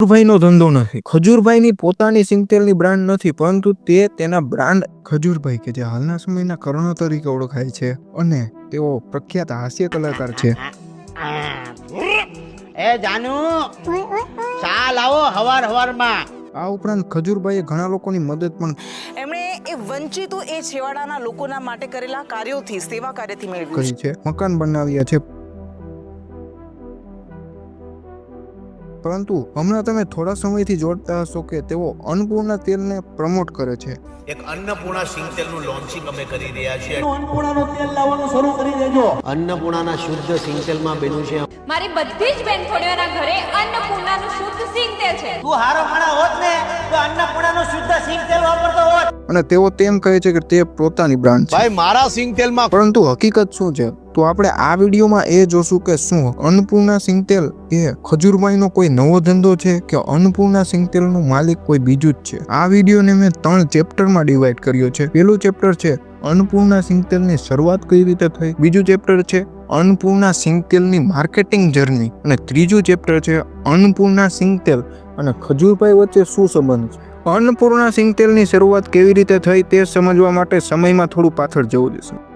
ખજૂરભાઈનો ધંધો નથી. ખજૂરભાઈની પોતાની સિંગતેલની બ્રાન્ડ નથી પરંતુ તે તેના બ્રાન્ડ ખજૂરભાઈ કે જે હાલના સમયના કર્ણો તરીકે ઓળખાય છે અને તેઓ પ્રખ્યાત હાસ્ય કલાકાર છે. એ જાનુ ચાલ આવો હવાર હવારમાં. આ ઉપરાંત ખજૂરભાઈએ ઘણા લોકોની મદદ પણ એમણે એ વંચિતો એ છેવાડાના લોકોના માટે કરેલા કાર્યોથી સેવા કાર્યથી મેળવી કરી છે. મકાન બનાવ્યા છે. પરંતુ હમણાં તમે થોડા સમયથી જોડતા હશો કે તેઓ અન્નપૂર્ણા તેલને પ્રમોટ કરે છે. એક અન્નપૂર્ણા સિંગતેલનું લોન્ચિંગ અમે કરી રહ્યા છીએ. અન્નપૂર્ણાનું તેલ લાવવાનું શરૂ કરી દેજો. અન્નપૂર્ણાના શુદ્ધ સિંગતેલમાં બન્યું છે. મારી બધી જ બેનપણીઓના ઘરે અન્નપૂર્ણાનું શુદ્ધ સિંગ તેલ છે. તું હારો માણા હોત ને તો અન્નપૂર્ણાનું શુદ્ધ સિંગ તેલ વાપરતો હોત. અને તેઓ તેમ કહે છે કે તે પોતાની બ્રાન્ડ છે. ભાઈ મારા સિંગતેલમાં પરંતુ હકીકત શું છે? તો આપણે આ વિડીયોમાં એ જોશું કે શું અન્નપૂર્ણા સિંગતેલ એ ખજૂરભાઈનો કોઈ નવો ધંધો છે કે અન્નપૂર્ણા સિંગતેલનું માલિક કોઈ બીજું જ છે? આ વિડીયોને મેં ત્રણ ચેપ્ટરમાં ડિવાઈડ કર્યો છે. પેલું ચેપ્ટર છે, અન્નપૂર્ણા સિંગતેલની શરૂઆત કઈ રીતે થઈ? બીજું ચેપ્ટર છે, અન્નપૂર્ણા સિંગતેલની માર્કેટિંગ જર્ની. અને ત્રીજું ચેપ્ટર છે, અન્નપૂર્ણા સિંગતેલ અને ખજૂરભાઈ વચ્ચે શું સંબંધ છે? અન્નપૂર્ણા સિંગતેલની શરૂઆત કેવી રીતે થઈ તે સમજવા માટે સમયમાં થોડું પાછળ જવું જશે.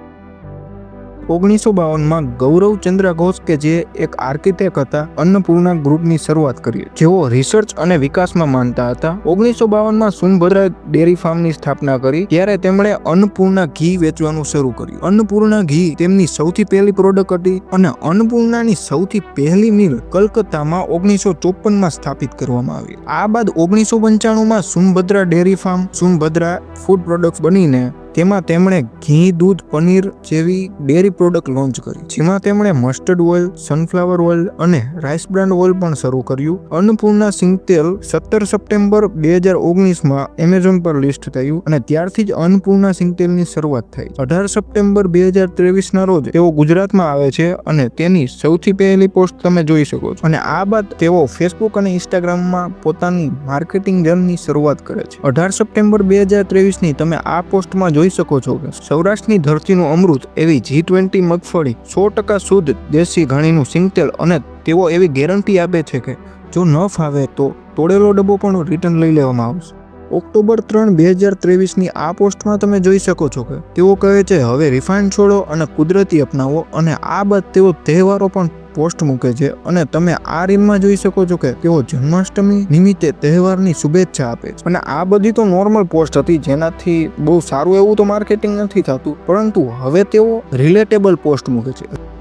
ઓગણીસો બાવનમાં ગૌરવ ચંદ્ર ઘોષ કે જે એક આર્કિટેક્ટ હતા, અન્નપૂર્ણા ગ્રુપની શરૂઆત કરી. જેઓ રિસર્ચ અને વિકાસમાં માનતા હતા. ઓગણીસો બાવનમાં સુનભદ્રા ડેરી ફાર્મની સ્થાપના કરી, ત્યારે તેમણે અન્નપૂર્ણા ઘી વેચવાનું શરૂ કર્યું. અન્નપૂર્ણા ઘી તેમની સૌથી પહેલી પ્રોડક્ટ હતી અને અન્નપૂર્ણાની સૌથી પહેલી મિલ કલકત્તામાં ઓગણીસો ચોપનમાં સ્થાપિત કરવામાં આવી. આ બાદ ઓગણીસો પંચાણુંમાં Sunbhadra dairy farm, Sunbhadra food products બનીને તેમાં તેમણે ઘી, દૂધ, પનીર જેવી ડેરી પ્રોડક્ટ લોન્ચ કરી. જેમાં તેમણે મસ્ટર્ડ ઓઇલ, સનફ્લાવર ઓઇલ અને રાઈસ બ્રાન્ડ ઓઇલ પણ શરૂ કર્યું. અન્નપૂર્ણા સિંગ તેલ સત્તર સપ્ટેમ્બર બે હજાર ઓગણીસમાં એમેઝોન પર લિસ્ટ થયું અને ત્યારથી જ અન્નપૂર્ણા સિંગ તેલની શરૂઆત થઈ. અઢાર સપ્ટેમ્બર બે હજાર ત્રેવીસના રોજ તેઓ ગુજરાતમાં આવે છે અને તેની સૌથી પહેલી પોસ્ટ તમે જોઈ શકો છો. અને આ બાદ તેઓ ફેસબુક અને ઇન્સ્ટાગ્રામમાં પોતાની માર્કેટિંગ જર્નની શરૂઆત કરે છે. અઢાર સપ્ટેમ્બર બે હજાર ત્રેવીસની તમે આ પોસ્ટમાં જોઈ શકો છો કે સૌરાષ્ટ્રની ધરતીનું અમૃત એવી જી ટ્વેન્ટી મગફળી સો ટકા શુદ્ધ દેશી ઘાણીનું સિંગતેલ અને તેઓ એવી ગેરંટી આપે છે કે જો ન ફાવે તો તોડેલો ડબ્બો પણ રિટર્ન લઈ લેવામાં આવશે. ઓક્ટોબર ત્રણ, બે હજાર ત્રેવીસની આ પોસ્ટમાં તમે જોઈ શકો છો કે તેઓ કહે છે, હવે રિફાઇન્ડ છોડો અને કુદરતી અપનાવો. અને આ બાદ તેઓ તહેવારો પણ પોસ્ટ મૂકે છે અને તમે આ રીલમાં જોઈ શકો છો કે તેઓ જન્માષ્ટમી નિમિત્તે તહેવારની શુભેચ્છા આપે છે. અને આ બધી તો નોર્મલ પોસ્ટ હતી, જેનાથી બહુ સારું એવું તો માર્કેટિંગ નથી થતું, પરંતુ હવે તેઓ રિલેટેબલ પોસ્ટ મૂકે છે.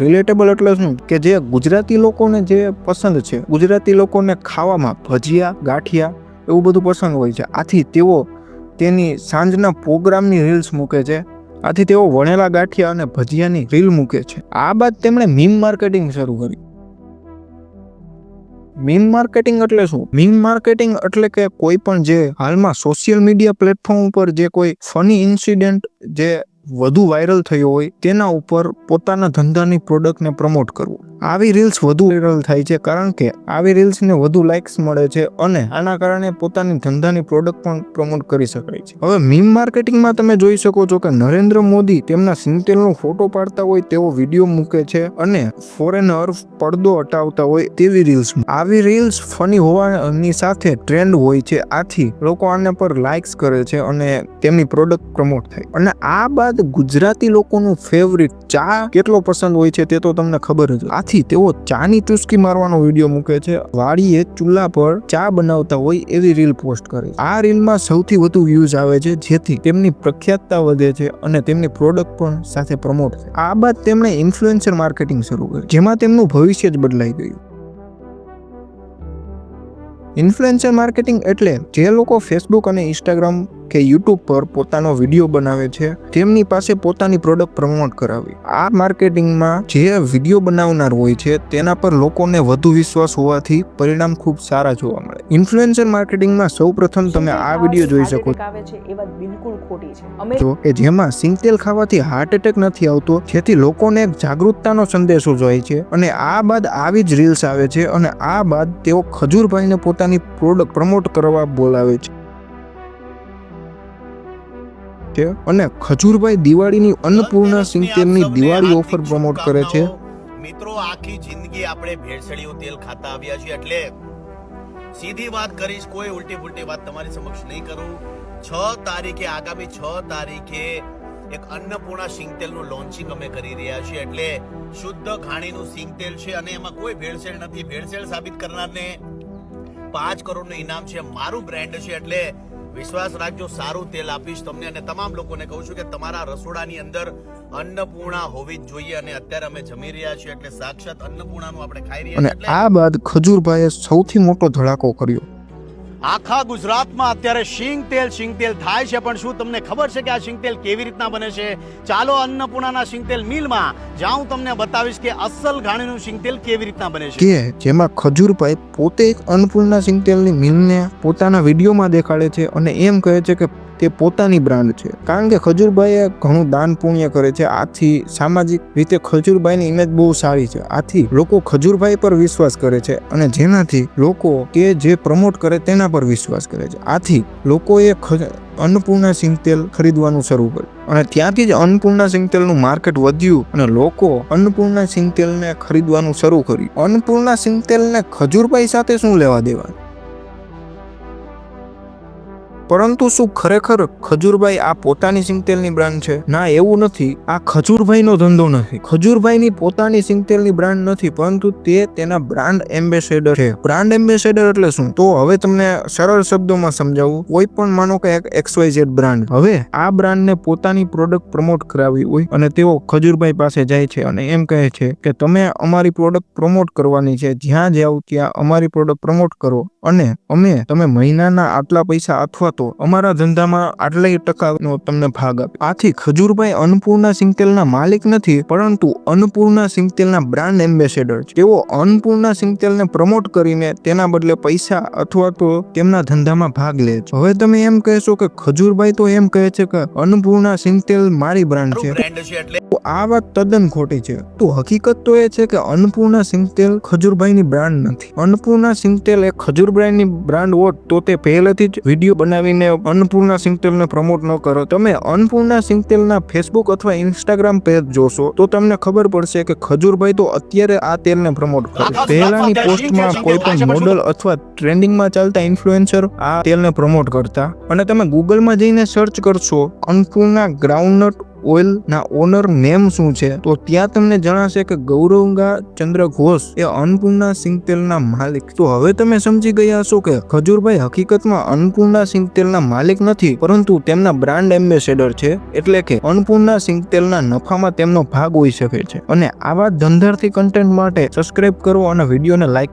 રિલેટેબલ એટલે શું? કે જે ગુજરાતી લોકોને જે પસંદ છે, ગુજરાતી લોકોને ખાવામાં ભજીયા, ગાંઠિયા એવું બધું પસંદ હોય છે. આથી તેઓ તેની સાંજના પ્રોગ્રામની રીલ્સ મૂકે છે. આથી તેઓ વણેલા ગાંઠિયા અને ભજીયાની રીલ મૂકે છે. આ બાદ તેમણે મીમ માર્કેટિંગ શરૂ કરી. મીમ માર્કેટિંગ એટલે શું? મીમ માર્કેટિંગ એટલે કે કોઈ પણ જે હાલમાં સોશિયલ મીડિયા પ્લેટફોર્મ ઉપર જે કોઈ ફની ઇન્સિડન્ટ જે વધુ વાયરલ થયો હોય, તેના ઉપર પોતાના ધંધાની પ્રોડક્ટને પ્રમોટ કરવું. આવી રીલ્સ વધુ વાયરલ થાય છે કારણ કે આવી રીલ્સને વધુ લાઇક્સ મળે છે અને આના કારણે પોતાની ધંધાની પ્રોડક્ટ પણ પ્રમોટ કરી શકાય છે. હવે મીમ માર્કેટિંગમાં તમે જોઈ શકો છો કે નરેન્દ્ર મોદી તેમના સિંતેલનો ફોટો પાડતા હોય તેવો વીડિયો મૂકે છે અને ફોરેનર પડદો હટાવતા હોય તેવી રીલ્સ આવી રીલ્સ ફની હોવાની સાથે ટ્રેન્ડ હોય છે. આથી લોકો આને પર લાઇક્સ કરે છે અને તેમની પ્રોડક્ટ પ્રમોટ થાય અને આ બાદ ગુજરાતી લોકોનું ફેવરિટ ચા કેટલો પસંદ હોય છે તે તો તમને ખબર જ હોય. આથી તેઓ ચાની ચુસ્કી મારવાનો વીડિયો મૂકે છે. વાડીએ ચૂલા પર ચા બનાવતા હોય એવી રીલ પોસ્ટ કરે. આ રીલમાં સૌથી વધુ વ્યૂઝ આવે છે, જેથી તેમની પ્રખ્યાતતા વધે છે અને તેમની પ્રોડક્ટ પણ સાથે પ્રમોટ થાય. આ બાદ તેમણે ઇન્ફ્લુએન્સર માર્કેટિંગ શરૂ કરી, જેમાં તેમનું ભવિષ્ય જ બદલાઈ ગયું. ઇન્ફ્લુએન્સર માર્કેટિંગ એટલે જે લોકો ફેસબુક અને ઇન્સ્ટાગ્રામ કે યુટ્યુબ પર પોતાનો વીડિયો બનાવે છે તેમની પાસે પોતાની પ્રોડક્ટ પ્રમોટ કરાવી. આ માર્કેટિંગમાં જે વીડિયો બનાવનાર હોય છે તેના પર લોકોને વધુ વિશ્વાસ હોવાથી પરિણામ ખૂબ સારા જોવા મળે. ઇન્ફ્લુએન્સર માર્કેટિંગમાં સૌપ્રથમ તમે આ વીડિયો જોઈ શકો છે કે જેમાં સિંગતેલ ખાવાથી હાર્ટ એટેક નથી આવતો જેથી લોકોને એક જાગૃતતાનો સંદેશો જાય છે અને આ બાદ આવી જ રીલ્સ આવે છે અને આ બાદ તેઓ ખજૂરભાઈને પોતાની પ્રોડક્ટ પ્રમોટ કરવા બોલાવે છે. છે અને ખજૂરભાઈ દિવાળીની અન્નપૂર્ણા સિંગતેલની દિવાળી ઓફર પ્રમોટ કરે છે. મિત્રો આખી જિંદગી આપણે ભેળસેળિયું તેલ ખાતા આવ્યા છીએ એટલે સીધી વાત કરીશ કોઈ ઉલટી પુલટી વાત તમારી સમક્ષ નહીં કરું. છ તારીખે આગામી છ તારીખે એક અન્નપૂર્ણા સિંગતેલનું લોન્ચિંગ અમે કરી રહ્યા છીએ એટલે શુદ્ધ ખાણીનું સિંગતેલ છે અને એમાં કોઈ ભેળસેળ નથી. ભેળસેળ સાબિત કરનારને પાંચ કરોડનું ઇનામ છે. મારું બ્રાન્ડ છે એટલે વિશ્વાસ રાખજો સારું તેલ આપીશ તમને અને તમામ લોકોને કહું છું કે તમારા રસોડાની અંદર અન્નપૂર્ણા હોવી જ જોઈએ અને અત્યારે અમે જમી રહ્યા છીએ એટલે સાક્ષાત અન્નપૂર્ણાનું આપણે ખાઈ રહ્યા અને આ બાદ ખજૂરભાઈએ સૌથી મોટો ધડાકો કર્યો. આખા ગુજરાતમાં અત્યારે શીંગ તેલ શીંગ તેલ થાય છે. પણ શું તમને ખબર છે કે આ શીંગ તેલ કેવી રીતના બને છે? ચાલો અન્નપૂર્ણાના શીંગ તેલ મિલમાં જ્યાં હું તમને બતાવીશ કે અસલ ઘાણીનું શીંગ તેલ કેવી રીતના બને છે. કે જેમાં ખજૂરભાઈ પોતે એક અન્નપૂર્ણા સિંગતેલની મિલને પોતાના વિડીયોમાં દેખાડે છે અને એમ કહે છે કે તે પોતાની બ્રાન્ડ છે. કારણ કે ખજૂરભાઈએ ઘણું દાન પુણ્ય કરે છે. આથી સામાજિક રીતે ખજૂરભાઈની ઇમેજ બહુ સારી છે. આથી લોકો ખજૂરભાઈ પર વિશ્વાસ કરે છે અને જેનાથી લોકો કે જે પ્રમોટ કરે તેના પર વિશ્વાસ કરે છે. આથી લોકોએ અન્નપૂર્ણા અન્નપૂર્ણા સિંગતેલ ખરીદવાનું શરૂ કર્યું. અને ત્યાંથી જ અન્નપૂર્ણા સિંગતેલનું માર્કેટ વધ્યું અને લોકો અન્નપૂર્ણા સિંગતેલને ખરીદવાનું શરૂ કર્યું. અન્નપૂર્ણા સિંગતેલને ખજૂરભાઈ સાથે શું લેવા દેવા પરંતુ શું ખરેખર ખજૂરભાઈ આ પોતાની સિંગતેલની બ્રાન્ડ છે? ના, એવું નથી. આ ખજૂરભાઈનો ધંધો નથી. ખજૂરભાઈની પોતાની સિંગતેલની બ્રાન્ડ નથી, પરંતુ તે તેના બ્રાન્ડ એમ્બેસેડર છે. બ્રાન્ડ એમ્બેસેડર એટલે શું? તો હવે તમને સરળ શબ્દોમાં સમજાવું. કોઈ પણ માનો કે એક XYZ બ્રાન્ડ. હવે આ બ્રાન્ડને પોતાની પ્રોડક્ટ પ્રમોટ કરાવી હોય અને તેઓ ખજૂરભાઈ પાસે જાય છે અને એમ કહે છે કે તમે અમારી પ્રોડક્ટ પ્રમોટ કરવાની છે. જ્યાં જાઓ ત્યાં અમારી પ્રોડક્ટ પ્રમોટ કરો અને અમે, તમે મહિનાના આટલા પૈસા અથવા તો અમારા ધંધામાં આટલા ટકાનો તમને ભાગ આપે. આથી ખજૂરભાઈ અન્નપૂર્ણા સિંગતેલના માલિક નથી, પરંતુ અન્નપૂર્ણા સિંગતેલના બ્રાન્ડ એમ્બેસેડર છે. તેઓ અન્નપૂર્ણા સિંગતેલને પ્રમોટ કરીને તેના બદલે પૈસા અથવા તો તેમના ધંધામાં ભાગ લે છે. હવે તમે એમ કહેશો કે ખજૂરભાઈ તો એમ કહે છે કે અન્નપૂર્ણા સિંગતેલ મારી બ્રાન્ડ છે. બ્રાન્ડ છે એટલે તો આ વાત તદ્દન ખોટી છે. તો હકીકત તો એ છે કે અન્નપૂર્ણા સિંગતેલ ખજૂરભાઈની બ્રાન્ડ નથી. અન્નપૂર્ણા સિંગતેલ એ ખજૂરભાઈની બ્રાન્ડ હોત તો તે પહેલેથી જ વીડિયો બનાવીને અન્નપૂર્ણા સિંગતેલને પ્રમોટ ન કરો. તમે અન્નપૂર્ણા સિંગતેલના ફેસબુક અથવા ઇન્સ્ટાગ્રામ પેજ જોશો, તો તમને ખબર પડશે કે ખજૂરભાઈ તો અત્યારે આ તેલને પ્રમોટ કરે. પહેલાની પોસ્ટમાં કોઈ પણ મોડલ અથવા ટ્રેન્ડિંગમાં ચાલતા ઇન્ફ્લુએન્સર આ તેલને પ્રમોટ કરતા. અને તમે ગૂગલમાં જઈને સર્ચ કરશો, અન્નપૂર્ણા ગ્રાઉન્ડનટ ઓઇલ ના ઓનર નેમ શું છે? તો ત્યાં તમને જણાશે કે ગૌરવંગા ચંદ્ર ઘોષ એ અન્નપૂર્ણા સિંગતેલના માલિક. તો હવે તમે સમજી ગયા હશો કે ખજૂરભાઈ હકીકતમાં અન્નપૂર્ણા સિંગતેલના માલિક નથી, પરંતુ તેમના બ્રાન્ડ એમ્બેસેડર છે. એટલે કે અન્નપૂર્ણા સિંગતેલના નફામાં તેમનો ભાગ હોઈ શકે છે. અને આવા ધંધાર્થી કન્ટેન્ટ માટે સબસ્ક્રાઇબ કરો અને વિડીયોને લાઈક